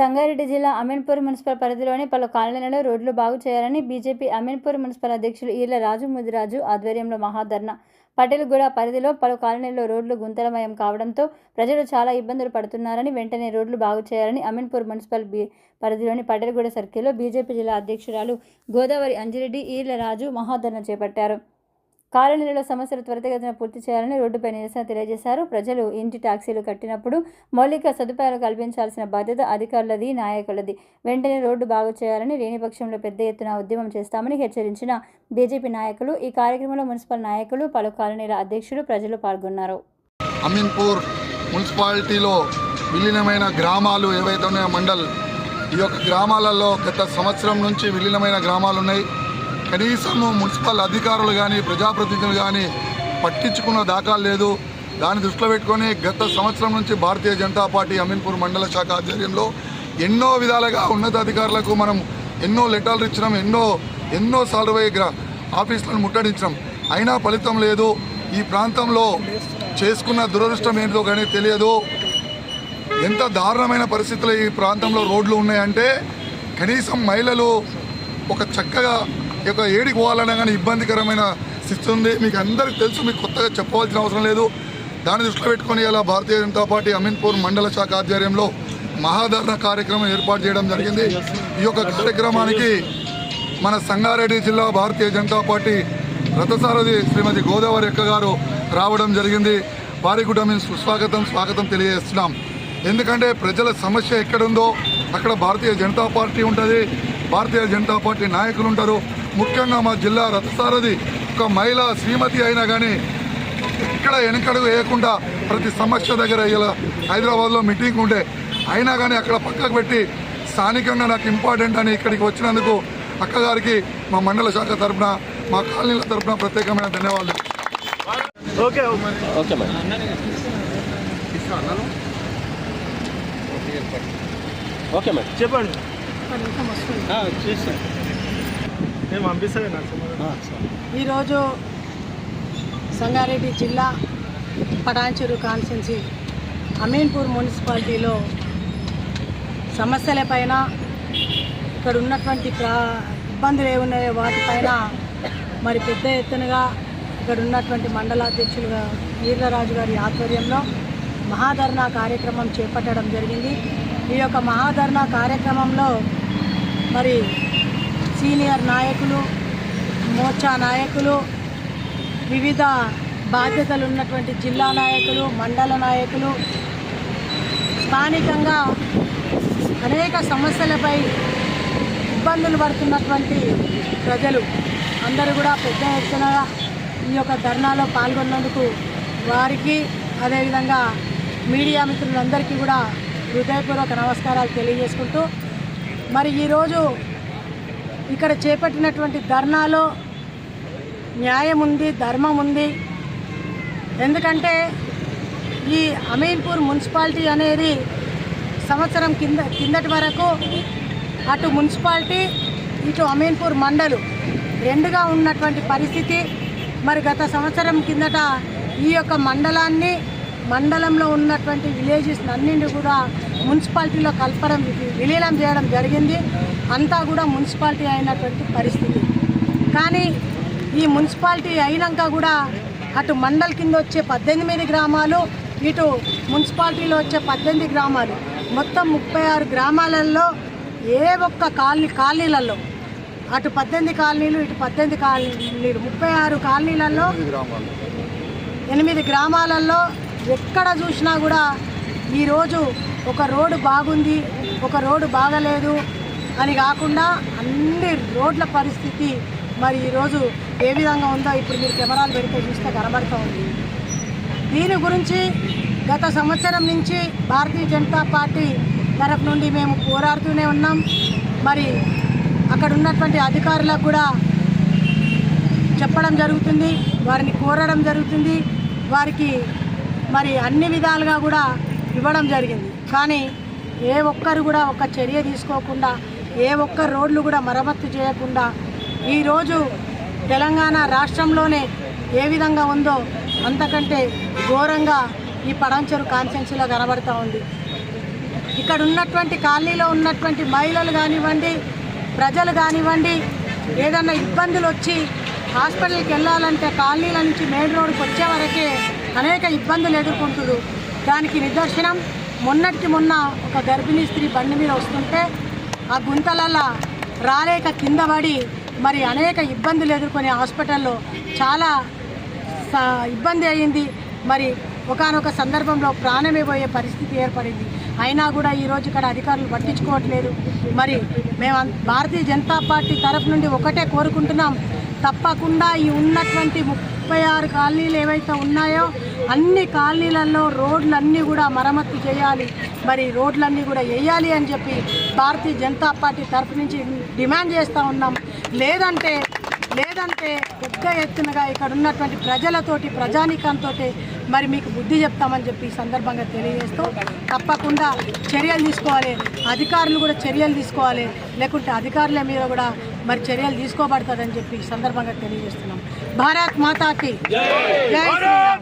సంగారెడ్డి జిల్లా అమీన్పూర్ మున్సిపల్ పరిధిలోని పలు కాలనీలలో రోడ్లు బాగు చేయాలని బీజేపీ అమీన్పూర్ మున్సిపల్ అధ్యక్షులు ఈర్ల రాజు ముదిరాజు ఆధ్వర్యంలో మహాధర్నా. పటేల్గూడ పరిధిలో పలు కాలనీల్లో రోడ్లు గుంతలమయం కావడంతో ప్రజలు చాలా ఇబ్బందులు పడుతున్నారని వెంటనే రోడ్లు బాగు చేయాలని అమీన్పూర్ మున్సిపల్ బీ పరిధిలోని పటేల్గూడ సర్కిల్లో బీజేపీ జిల్లా అధ్యక్షురాలు గోదావరి అంజిరెడ్డి ఈర్ల రాజు మహాధర్ణ చేపట్టారు. కాలనీలలో సమస్యలు త్వరితగతిన పూర్తి చేయాలని రోడ్డుపై నిరసన తెలియజేశారు. ప్రజలు ఇంటి ట్యాక్సీలు కట్టినప్పుడు మౌలిక సదుపాయాలు కల్పించాల్సిన బాధ్యత అధికారులది నాయకులది. వెంటనే రోడ్డు బాగు చేయాలని లేని పక్షంలో పెద్ద ఎత్తున ఉద్యమం చేస్తామని హెచ్చరించిన బీజేపీ నాయకులు ఈ కార్యక్రమంలో మున్సిపల్ నాయకులు పలు కాలనీల అధ్యక్షులు ప్రజలు పాల్గొన్నారు. అమీన్పూర్ మున్సిపాలిటీలో విలీనమైన గ్రామాలు ఏవైతే ఉన్నాయో మండల్ ఈ యొక్క గ్రామాలలో గత సంవత్సరం నుంచి విలీనమైన గ్రామాలు ఉన్నాయి. కనీసము మున్సిపల్ అధికారులు కానీ ప్రజాప్రతినిధులు కానీ పట్టించుకున్న దాఖలు లేదు. దాన్ని దృష్టిలో పెట్టుకొని గత సంవత్సరం నుంచి భారతీయ జనతా పార్టీ అమీన్పూర్ మండల శాఖ ఆధ్వర్యంలో ఎన్నో విధాలుగా ఉన్నతాధికారులకు మనం ఎన్నో లెటర్లు ఇచ్చినాం ఎన్నో ఎన్నో సార్లు గ్రా ఆఫీసులను ముట్టడించినాం. అయినా ఫలితం లేదు. ఈ ప్రాంతంలో చేసుకున్న దురదృష్టం ఏంటో కానీ తెలియదు. ఎంత దారుణమైన పరిస్థితులు ఈ ప్రాంతంలో రోడ్లు ఉన్నాయంటే కనీసం మహిళలు ఒక చక్కగా యొక్క ఏడికి పోవాలన్నా కానీ ఇబ్బందికరమైన స్థితి ఉంది. మీకు అందరికీ తెలుసు మీకు కొత్తగా చెప్పవలసిన అవసరం లేదు. దాన్ని దృష్టిలో పెట్టుకొని ఇలా భారతీయ జనతా పార్టీ అమీన్పూర్ మండల శాఖ ఆధ్వర్యంలో మహాధరణ కార్యక్రమం ఏర్పాటు చేయడం జరిగింది. ఈ యొక్క కార్యక్రమానికి మన సంగారెడ్డి జిల్లా భారతీయ జనతా పార్టీ రథసారథి శ్రీమతి గోదావరి అక్క గారు రావడం జరిగింది. వారికి కూడా మేము సుస్వాగతం స్వాగతం తెలియజేస్తున్నాం. ఎందుకంటే ప్రజల సమస్య ఎక్కడుందో అక్కడ భారతీయ జనతా పార్టీ ఉంటుంది. భారతీయ జనతా పార్టీ నాయకులు ఉంటారు. ముఖ్యంగా మా జిల్లా రథసారథి ఒక మహిళ శ్రీమతి అయినా కానీ ఇక్కడ వెనకడుగు వేయకుండా ప్రతి సమస్య దగ్గర ఇలా హైదరాబాద్లో మీటింగ్ ఉండే అయినా కానీ అక్కడ పక్కకు పెట్టి స్థానికంగా నాకు ఇంపార్టెంట్ అని ఇక్కడికి వచ్చినందుకు అక్కగారికి మా మండల శాఖ తరపున మా కాలనీల తరపున ప్రత్యేకమైన ధన్యవాదాలు. Okay okay. Madam. Okay madam. చెప్పండి. ఈరోజు సంగారెడ్డి జిల్లా పటాన్చెరు కాన్స్టెన్సీ అమీన్పూర్ మున్సిపాలిటీలో సమస్యలపైన ఇక్కడ ఉన్నటువంటి ప్రా ఇబ్బందులు ఏమున్నాయో వాటిపైన మరి పెద్ద ఎత్తునగా ఇక్కడ ఉన్నటువంటి మండలాధ్యక్షులుగా వీర్లరాజు గారి ఆధ్వర్యంలో మహాధర్నా కార్యక్రమం చేపట్టడం జరిగింది. ఈ యొక్క మహాధర్నా కార్యక్రమంలో మరి సీనియర్ నాయకులు మోర్చా నాయకులు వివిధ బాధ్యతలు ఉన్నటువంటి జిల్లా నాయకులు మండల నాయకులు స్థానికంగా అనేక సమస్యలపై ఇబ్బందులు పడుతున్నటువంటి ప్రజలు అందరూ కూడా పెద్ద ఎత్తున ఈ యొక్క ధర్నాలో పాల్గొన్నందుకు వారికి అదేవిధంగా మీడియా మిత్రులందరికీ కూడా హృదయపూర్వక నమస్కారాలు తెలియజేసుకుంటూ మరి ఈరోజు ఇక్కడ చేపట్టినటువంటి ధర్నాలో న్యాయం ఉంది ధర్మం ఉంది. ఎందుకంటే ఈ అమీన్పూర్ మున్సిపాలిటీ అనేది సంవత్సరం కింద కిందటి వరకు అటు మున్సిపాలిటీ ఇటు అమీన్పూర్ మండలు రెండుగా ఉన్నటువంటి పరిస్థితి. మరి గత సంవత్సరం కిందట ఈ యొక్క మండలాన్ని మండలంలో ఉన్నటువంటి విలేజెస్ అన్నింటి కూడా మున్సిపాలిటీలో కలపడం విలీనం చేయడం జరిగింది. అంతా కూడా మున్సిపాలిటీ అయినటువంటి పరిస్థితి. కానీ ఈ మున్సిపాలిటీ అయినాక కూడా అటు మండల్ కింద వచ్చే పద్దెనిమిది గ్రామాలు ఇటు మున్సిపాలిటీలో వచ్చే పద్దెనిమిది గ్రామాలు. మొత్తం ముప్పై ఆరు గ్రామాలలో ఏ ఒక్క కాలనీ కాలనీలలో అటు పద్దెనిమిది కాలనీలు ఇటు పద్దెనిమిది కాలనీలు ముప్పై ఆరు కాలనీలలో ఎనిమిది గ్రామాలలో ఎక్కడ చూసినా కూడా ఈరోజు ఒక రోడ్డు బాగుంది ఒక రోడ్డు బాగలేదు అని కాకుండా అన్ని రోడ్ల పరిస్థితి మరి ఈరోజు ఏ విధంగా ఉందో ఇప్పుడు మీరు కెమెరాలు పెడితే చూస్తే కనబడుతూ ఉంది. దీని గురించి గత సంవత్సరం నుంచి భారతీయ జనతా పార్టీ తరఫు నుండి మేము పోరాడుతూనే ఉన్నాం. మరి అక్కడ ఉన్నటువంటి అధికారులకు కూడా చెప్పడం జరుగుతుంది వారిని కోరడం జరుగుతుంది వారికి మరి అన్ని విధాలుగా కూడా ఇవ్వడం జరిగింది. కానీ ఏ ఒక్కరు కూడా ఒక చర్య తీసుకోకుండా ఏ ఒక్క రోడ్లు కూడా మరమ్మత్తు చేయకుండా ఈరోజు తెలంగాణ రాష్ట్రంలోనే ఏ విధంగా ఉందో అంతకంటే ఘోరంగా ఈ పడంచెరు కాన్సెన్సీలో కనబడతా ఉంది. ఇక్కడ ఉన్నటువంటి కాలనీలో ఉన్నటువంటి మహిళలు కానివ్వండి ప్రజలు కానివ్వండి ఏదన్నా ఇబ్బందులు వచ్చి హాస్పిటల్కి వెళ్ళాలంటే కాలనీల నుంచి మెయిన్ రోడ్కి వచ్చే వరకే అనేక ఇబ్బందులు ఎదుర్కొంటుడు దానికి నిదర్శనం మొన్నటికి మొన్న ఒక గర్భిణీ స్త్రీ బండి మీద వస్తుంటే ఆ గుంతలల్ల రాలేక కింద పడి మరి అనేక ఇబ్బందులు ఎదుర్కొనే హాస్పిటల్లో చాలా ఇబ్బంది అయ్యింది మరి ఒకానొక సందర్భంలో ప్రాణమే పోయే పరిస్థితి ఏర్పడింది. అయినా కూడా ఈరోజు ఇక్కడ అధికారులు పట్టించుకోవట్లేదు. మరి మేము అన్- భారతీయ జనతా పార్టీ తరఫు నుండి ఒకటే కోరుకుంటున్నాం. తప్పకుండా ఈ ఉన్నటువంటి ముప్పై ఆరు కాలనీలు ఏవైతే ఉన్నాయో అన్ని కాలనీలలో రోడ్లన్నీ కూడా మరమ్మతు చేయాలి. మరి రోడ్లన్నీ కూడా వేయాలి అని చెప్పి భారతీయ జనతా పార్టీ తరఫు నుంచి డిమాండ్ చేస్తూ ఉన్నాం. లేదంటే లేదంటే పెద్ద ఎత్తునగా ఇక్కడ ఉన్నటువంటి ప్రజలతోటి ప్రజానీకంతో మరి మీకు బుద్ధి చెప్తామని చెప్పి ఈ సందర్భంగా తెలియజేస్తూ తప్పకుండా చర్యలు తీసుకోవాలి. అధికారులు కూడా చర్యలు తీసుకోవాలి. లేకుంటే అధికారుల మీద కూడా మరి చర్యలు తీసుకోబడుతుందని చెప్పి ఈ సందర్భంగా తెలియజేస్తున్నాం. భారత్ మాతాకి. జై